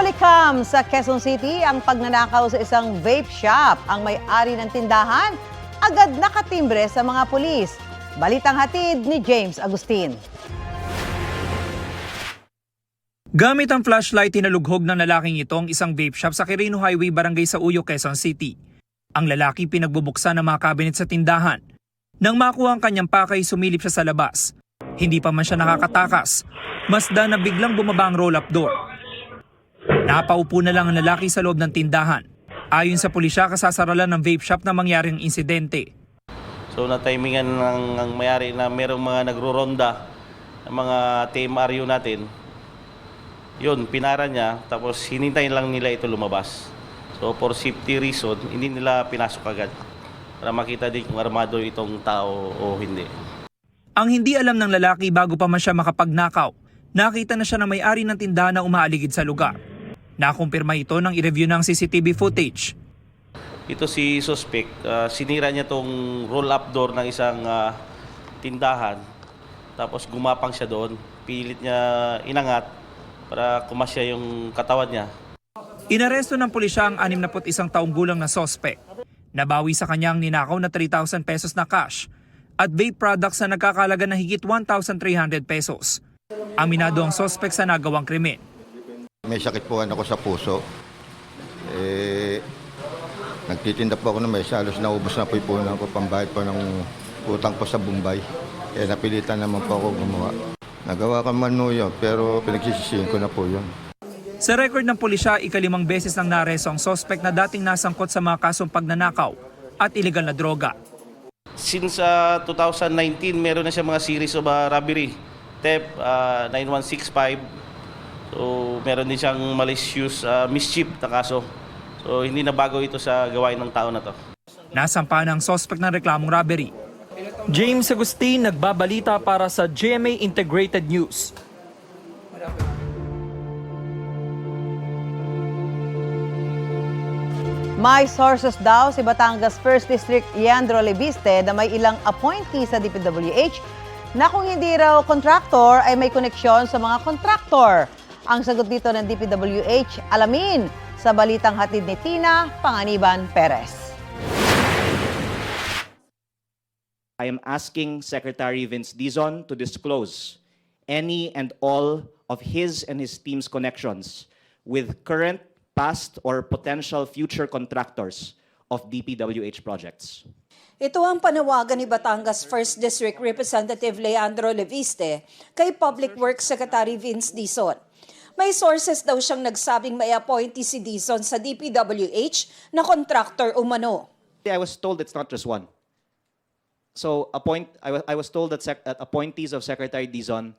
Nahulikam sa Quezon City ang pagnanakaw sa isang vape shop. Ang may-ari ng tindahan agad nakatimbre sa mga pulis. Balitang hatid ni James Agustin. Gamit ang flashlight, tinalughog ng lalaking ito ang isang vape shop sa Quirino Highway, Barangay sa Uyo, Quezon City. Ang lalaki pinagbubuksan ng mga cabinet sa tindahan. Nang makuha ang kanyang pakay, sumilip siya sa labas. Hindi pa man siya nakakatakas. Masda na biglang bumaba ang roll-up door. Napaupo na lang ang lalaki sa loob ng tindahan. Ayon sa pulisya, kasasara lang ng vape shop na mangyaring insidente. So na-timingan ng ang mayari na merong mga nagro-ronda ng mga TMRU natin. Yun, pinara niya, tapos hinintayin lang nila ito lumabas. So for safety reason, hindi nila pinasok agad. Para makita din kung armado itong tao o hindi. Ang hindi alam ng lalaki bago pa man siya makapagnakaw, nakita na siya na may-ari ng tindahan na umaaligid sa lugar. Nakumpirma ito nang i-review ng CCTV footage. Ito si suspect, ah, sinira niya tong roll-up door ng isang ah, tindahan. Tapos gumapang siya doon. Pilit niya inangat para kumasya yung katawan niya. Inaresto ng pulisya ang 61 taong gulang na sospek. Nabawi sa kanyang ninakaw na 3,000 pesos na cash at vape products na nagkakalaga ng higit 1,300 pesos. Aminado ang sospek sa nagawang krimen. May sakit po ako sa puso. Eh, nagtitinda po ako ng mesa. Halos naubos na po yung punan ko pambayad po ng utang po sa Bombay. Eh, napilitan naman po ako gumawa. Nagawa ka man no yun, pero pinagsisisihin ko na po yun. Sa record ng pulisya, ikalimang beses nang nareso ang sospek na dating nasangkot sa mga kasong pagnanakaw at iligal na droga. Since ah, 2019, meron na siya mga series of ah, robbery. TEP ah, 9165. So, meron din siyang malicious ah, mischief na kaso. So, hindi na bago ito sa gawain ng tao na to. Nasampa ng sospek ng reklamong robbery. James Agustin nagbabalita para sa GMA Integrated News. May sources daw si Batangas 1st District Leandro Leviste na may ilang appointee sa DPWH na kung hindi raw contractor ay may koneksyon sa mga contractor. Ang sagot dito ng DPWH, alamin sa balitang hatid ni Tina Panganiban Perez. I am asking Secretary Vince Dizon to disclose any and all of his and his team's connections with current, past, or potential future contractors of DPWH projects. Ito ang panawagan ni Batangas 1st District Representative Leandro Leviste kay Public Works Secretary Vince Dizon. May sources daw siyang nagsabing may appointee si Dizon sa DPWH na contractor umano. I was told it's not just one. So appoint, I, wa- I was told that, sec- that appointees of Secretary Dizon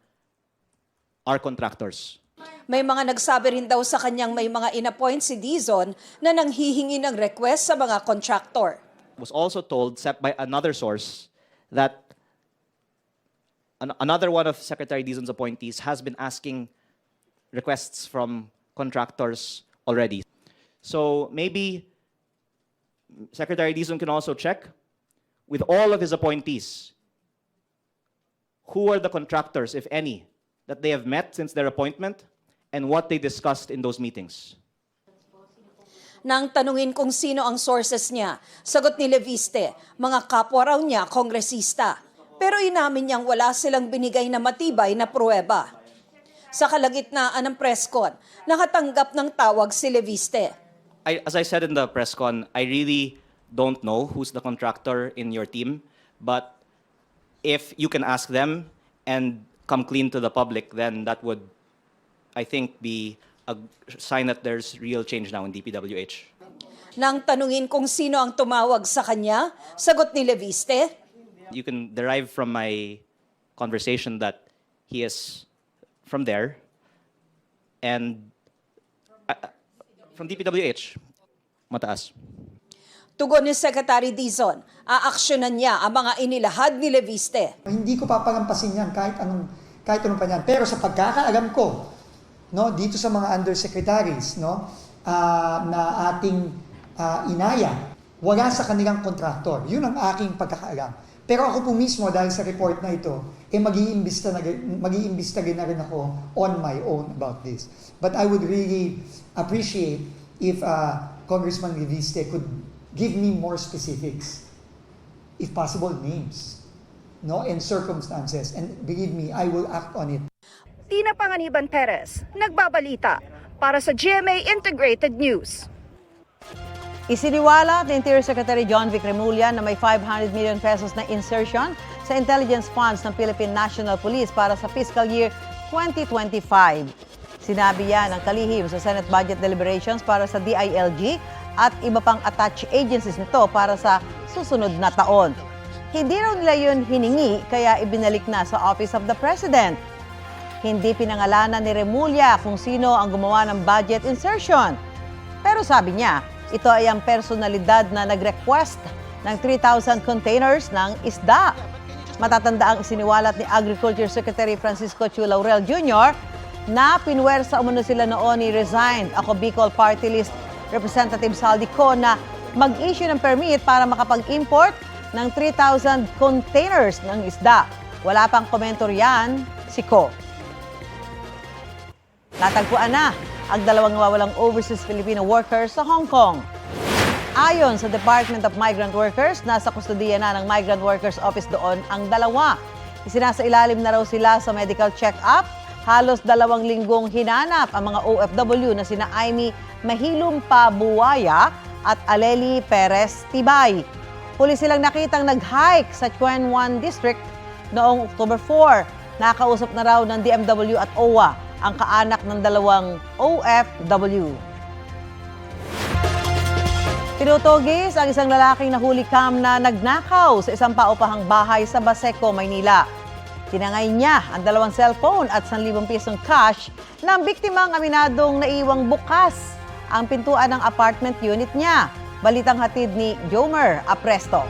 are contractors. May mga nagsabi rin daw sa kanyang may mga inappoint si Dizon na nanghihingi ng request sa mga contractor. was also told sep- by another source that an- another one of Secretary Dizon's appointees has been asking requests from contractors already. So maybe Secretary Dizon can also check with all of his appointees who are the contractors, if any, that they have met since their appointment and what they discussed in those meetings. Nang tanungin kung sino ang sources niya, sagot ni Leviste, mga kapwa raw niya kongresista. Pero inamin niyang wala silang binigay na matibay na pruweba. Sa kalagitnaan ng presscon, nakatanggap ng tawag si Leviste. I, as I said in the press con, I really don't know who's the contractor in your team, but if you can ask them and come clean to the public, then that would, I think, be a sign that there's real change now in DPWH. Nang tanungin kung sino ang tumawag sa kanya, sagot ni Leviste, You can derive from my conversation that he is from there and uh, from DPWH, mataas. tugon ni Secretary Dizon, aaksyonan niya ang mga inilahad ni Leviste. Hindi ko papalampasin yan kahit anong kahit anong pa yan. Pero sa pagkakaalam ko, no, dito sa mga undersecretaries, no, ah, na ating ah, inaya, wala sa kanilang kontraktor. Yun ang aking pagkakaalam. Pero ako po mismo, dahil sa report na ito, eh mag-iimbista na, na rin ako on my own about this. But I would really appreciate if uh, Congressman Reviste could give me more specifics, if possible, names, no, and circumstances. And believe me, I will act on it. Tina Panganiban Perez, nagbabalita para sa GMA Integrated News. Isiniwala ni Interior Secretary John Vic Remulla na may 500 million pesos na insertion sa intelligence funds ng Philippine National Police para sa fiscal year 2025. Sinabi yan ng kalihim sa Senate Budget Deliberations para sa DILG at iba pang attached agencies nito para sa susunod na taon. Hindi raw nila yun hiningi kaya ibinalik na sa Office of the President. Hindi pinangalanan ni Remulla kung sino ang gumawa ng budget insertion. Pero sabi niya, ito ay ang personalidad na nag-request ng 3,000 containers ng isda. Matatanda ang isiniwalat ni Agriculture Secretary Francisco Chu Laurel Jr. na pinwersa umano sila noon ni resigned ako Bicol Party List Representative Saldi na mag-issue ng permit para makapag-import ng 3,000 containers ng isda. Wala pang komentor yan si Co. Natagpuan na ang dalawang nawawalang overseas Filipino workers sa Hong Kong. Ayon sa Department of Migrant Workers, nasa kustodiya na ng Migrant Workers Office doon ang dalawa. Isinasa ilalim na raw sila sa medical check-up. Halos dalawang linggong hinanap ang mga OFW na sina Aimee Mahilum Pabuaya at Aleli Perez Tibay. Huli silang nakitang nag-hike sa Chuen Wan District noong October 4. Nakausap na raw ng DMW at OWA ang kaanak ng dalawang OFW. Tinutugis ang isang lalaking nahuli kam na nagnakaw sa isang paupahang bahay sa Baseco, Maynila. Tinangay niya ang dalawang cellphone at 1,000 pisong cash ng biktimang aminadong naiwang bukas ang pintuan ng apartment unit niya. Balitang hatid ni Jomer Apresto.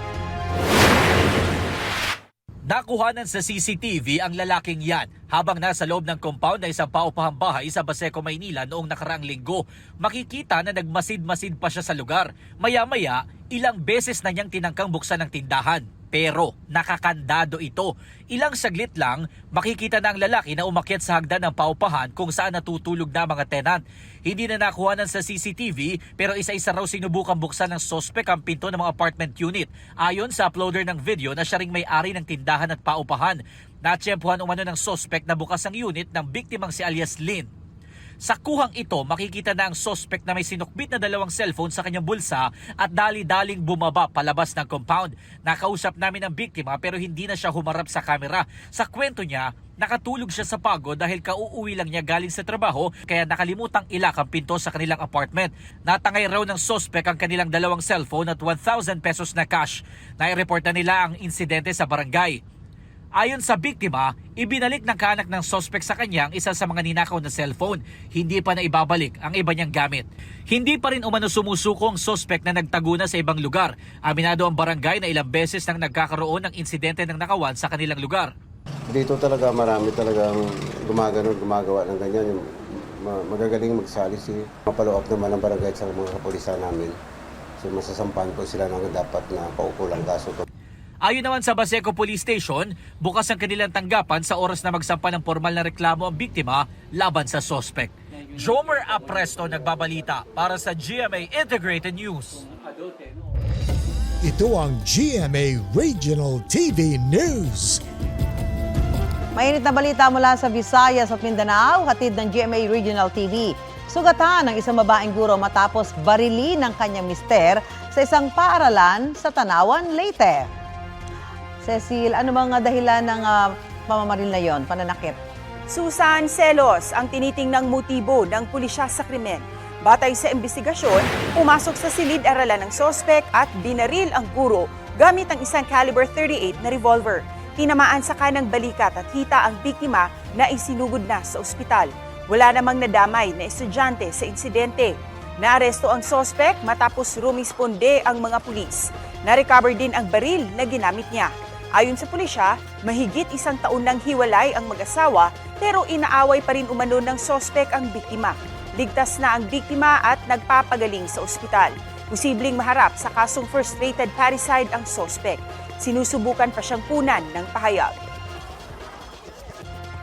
Nakuhanan sa CCTV ang lalaking yan habang nasa loob ng compound ng isang paupahang bahay sa Baseco, Maynila noong nakaraang linggo. Makikita na nagmasid-masid pa siya sa lugar. Maya-maya, ilang beses na niyang tinangkang buksan ng tindahan. Pero nakakandado ito. Ilang saglit lang, makikita na ang lalaki na umakyat sa hagdan ng paupahan kung saan natutulog na mga tenant. Hindi na nakuhanan sa CCTV pero isa-isa raw sinubukang buksan ng sospek ang pinto ng mga apartment unit. Ayon sa uploader ng video na siya ring may-ari ng tindahan at paupahan. Natsyempuhan umano ng sospek na bukas ang unit ng biktimang si alias Lynn. Sa kuhang ito, makikita na ang sospek na may sinukbit na dalawang cellphone sa kanyang bulsa at dali-daling bumaba palabas ng compound. Nakausap namin ang biktima pero hindi na siya humarap sa kamera. Sa kwento niya, nakatulog siya sa pago dahil kauuwi lang niya galing sa trabaho kaya nakalimutang ilak ang pinto sa kanilang apartment. Natangay raw ng sospek ang kanilang dalawang cellphone at 1,000 pesos na cash. Nai-report na nila ang insidente sa barangay. Ayon sa biktima, ibinalik ng kaanak ng sospek sa kanya ang isa sa mga ninakaw na cellphone. Hindi pa na ibabalik ang iba niyang gamit. Hindi pa rin umano sumusuko ang sospek na nagtago na sa ibang lugar. Aminado ang barangay na ilang beses nang nagkakaroon ng insidente ng nakawan sa kanilang lugar. Dito talaga marami talagang gumaganon, gumagawa ng ganyan. Yung ma- magagaling magsalis eh. Mapalo up naman ang barangay sa mga kapulisan namin. So masasampahan po sila ng dapat na paukulang kaso. Ayon naman sa Baseco Police Station, bukas ang kanilang tanggapan sa oras na magsampa ng formal na reklamo ang biktima laban sa sospek. Jomer Apresto nagbabalita para sa GMA Integrated News. Ito ang GMA Regional TV News. Mainit na balita mula sa Visayas at Mindanao, hatid ng GMA Regional TV. Sugatan ng isang babaeng guro matapos barili ng kanyang mister sa isang paaralan sa Tanawan, Leyte. Cecil, ano mga dahilan ng ah, pamamaril na yon, pananakit? Susan Celos ang tinitingnang motibo ng pulisya sa krimen. Batay sa investigasyon, pumasok sa silid-aralan ng sospek at binaril ang guro gamit ang isang caliber 38 na revolver. Tinamaan sa kanang balikat at hita ang biktima na isinugod na sa ospital. Wala namang nadamay na estudyante sa insidente. Naaresto ang sospek matapos rumisponde ang mga pulis. Na-recover din ang baril na ginamit niya. Ayon sa pulisya, mahigit isang taon nang hiwalay ang mag-asawa pero inaaway pa rin umano ng sospek ang biktima. Ligtas na ang biktima at nagpapagaling sa ospital. Posibleng maharap sa kasong first-rated parricide ang sospek. Sinusubukan pa siyang kunan ng pahayag.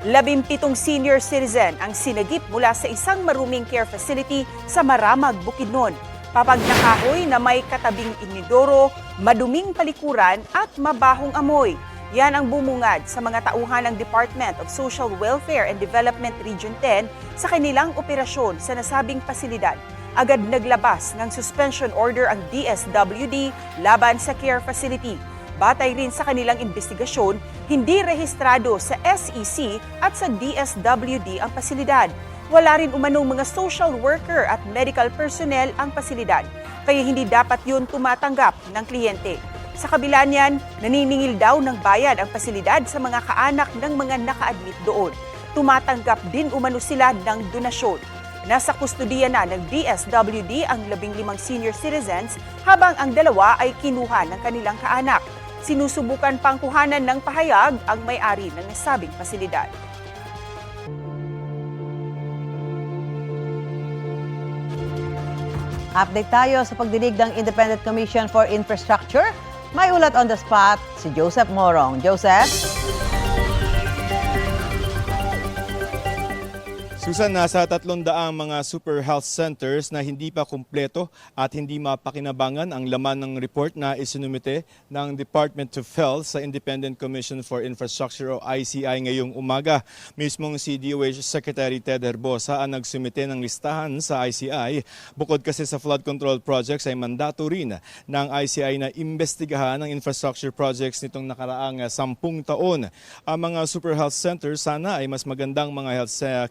Labimpitong senior citizen ang sinagip mula sa isang maruming care facility sa Maramag, Bukidnon. Papag na kahoy na may katabing inidoro, maduming palikuran at mabahong amoy. Yan ang bumungad sa mga tauhan ng Department of Social Welfare and Development Region 10 sa kanilang operasyon sa nasabing pasilidad. Agad naglabas ng suspension order ang DSWD laban sa care facility. Batay rin sa kanilang investigasyon, hindi rehistrado sa SEC at sa DSWD ang pasilidad. Wala rin umanong mga social worker at medical personnel ang pasilidad, kaya hindi dapat yun tumatanggap ng kliyente. Sa kabila niyan, naniningil daw ng bayad ang pasilidad sa mga kaanak ng mga naka-admit doon. Tumatanggap din umano sila ng donasyon. Nasa kustudiya na ng DSWD ang 15 senior citizens habang ang dalawa ay kinuha ng kanilang kaanak. Sinusubukan pang kuhanan ng pahayag ang may-ari ng nasabing pasilidad. Update tayo sa pagdinig ng Independent Commission for Infrastructure. May ulat on the spot si Joseph Morong. Joseph? Susan, nasa 300 mga super health centers na hindi pa kumpleto at hindi mapakinabangan ang laman ng report na isinumite ng Department of Health sa Independent Commission for Infrastructure o ICI ngayong umaga. Mismong si DOH Secretary Ted Herbosa ang nagsumite ng listahan sa ICI. Bukod kasi sa flood control projects ay mandato rin ng ICI na imbestigahan ang infrastructure projects nitong nakaraang 10 taon. Ang mga super health centers sana ay mas magandang mga health uh,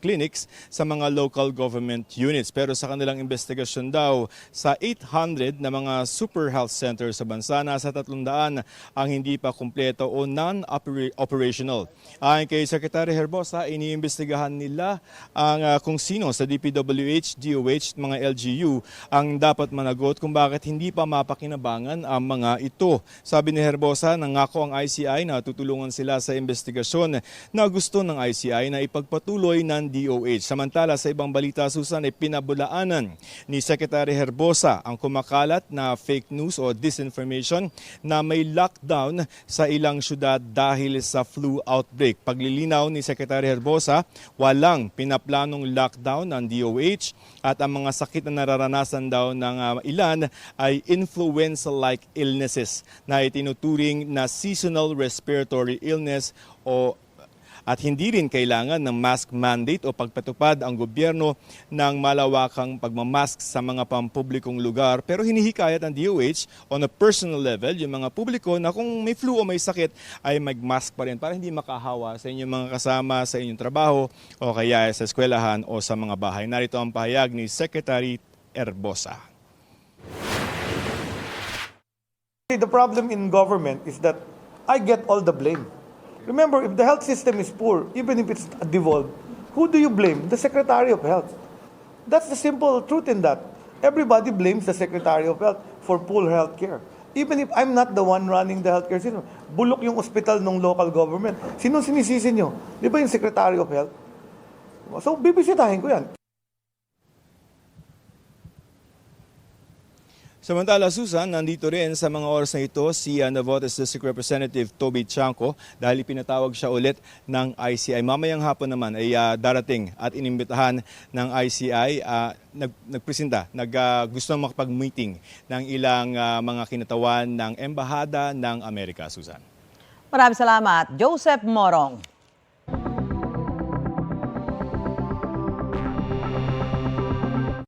sa mga local government units. Pero sa kanilang investigasyon daw, sa 800 na mga super health centers sa bansa, nasa 300 ang hindi pa kumpleto o non-operational. Ayon kay Secretary Herbosa, iniimbestigahan nila ang uh, kung sino sa DPWH, DOH, mga LGU ang dapat managot kung bakit hindi pa mapakinabangan ang mga ito. Sabi ni Herbosa, nangako ang ICI na tutulungan sila sa investigasyon na gusto ng ICI na ipagpatuloy ng DOH. Samantala sa ibang balita, Susan, ay pinabulaanan ni Secretary Herbosa ang kumakalat na fake news o disinformation na may lockdown sa ilang syudad dahil sa flu outbreak. Paglilinaw ni Secretary Herbosa, walang pinaplanong lockdown ng DOH at ang mga sakit na nararanasan daw ng uh, ilan ay influenza-like illnesses na itinuturing na seasonal respiratory illness o at hindi rin kailangan ng mask mandate o pagpatupad ang gobyerno ng malawakang pagmamask sa mga pampublikong lugar. Pero hinihikayat ng DOH on a personal level, yung mga publiko na kung may flu o may sakit ay mag-mask pa rin para hindi makahawa sa inyong mga kasama sa inyong trabaho o kaya sa eskwelahan o sa mga bahay. Narito ang pahayag ni Secretary Erbosa. The problem in government is that I get all the blame. Remember, if the health system is poor, even if it's devolved, who do you blame? The Secretary of Health. That's the simple truth in that. Everybody blames the Secretary of Health for poor health care. Even if I'm not the one running the healthcare system, bulok yung ospital ng local government. Sino sinisisi nyo? Di ba yung Secretary of Health? So, bibisitahin ko yan. Samantala, Susan, nandito rin sa mga oras na ito si uh, Navotas District Representative Toby Chanco dahil pinatawag siya ulit ng ICI. Mamayang hapon naman ay uh, darating at inimbitahan ng ICI. Uh, nag, nagpresenta, nag, uh, gusto makapag-meeting ng ilang uh, mga kinatawan ng Embahada ng Amerika, Susan. Maraming salamat, Joseph Morong.